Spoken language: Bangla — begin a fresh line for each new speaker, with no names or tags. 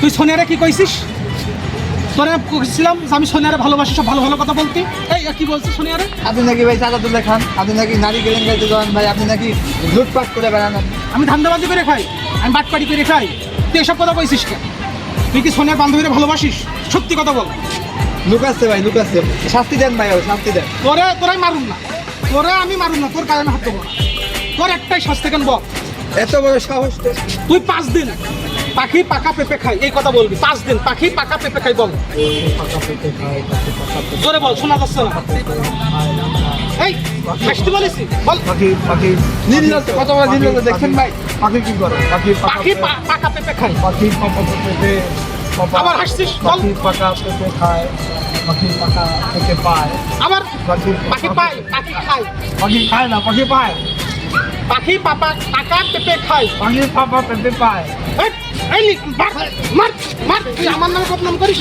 তুই সোনিয়ারে কি কইছিস? তোরে কইছিলাম যে আমি সোনিয়ারে ভালোবাসি সব ভালো ভালো কথা বলতি। এই কি বলছিস সোনিয়ারে?
আপনি নাকি ভাই চাঁদা তুলে খান? আপনি নাকি নারী কেলেন গাইতে যান ভাই? আপনি নাকি লুটপাট করে বেড়ান?
আমি ধান্দাবাজি করে খাই আমি বাটপাড়ি করে খাই। তুই এসব কথা কইছিস কেন? তুই কি সোনিয়ার বান্ধবীরে ভালোবাসিস? সত্যি কথা বল।
লুকাচ্ছে ভাই লুকাচ্ছে শাস্তি দেন ভাই শাস্তি দেন।
তোরে তোরাই মারুম না। তোরে আমি মারুম না তোর আমি হাত দেবো না। তোর একটাই শাস্তি কেন বল?
এত বড় সাহস
তুই পাঁচ দিন পাখি পাকা পেঁপে খাই এই কথা বলবি। পাঁচ দিন পাখি পাকা পেঁপে খাই বল। জোরে বল শোনা যাচ্ছে না। এই হাসতে বলেছি বল।
পাখি পাখি।
নির্লজ্জ কত বড় নির্লজ্জ দেখছেন ভাই?
পাখি কি করে? পাখি
পাখি পা- পাকা পেঁপে খাই।
পাখি পাকা পেঁপে
আবার হাসছিস বল।
পাখি পাকা পেঁপে খায়। পাখি পাকা পেঁপে পায়।
আবার
পাখি
পাখি পাই পাখি খাই
পাখি খায় না পাখি পায়।
পাখি পাপা টাকা পেঁপে খায়।
পাখি পাপা পেঁপে পায়।
এই, মার মার তুই আমার নামে বদনাম করিস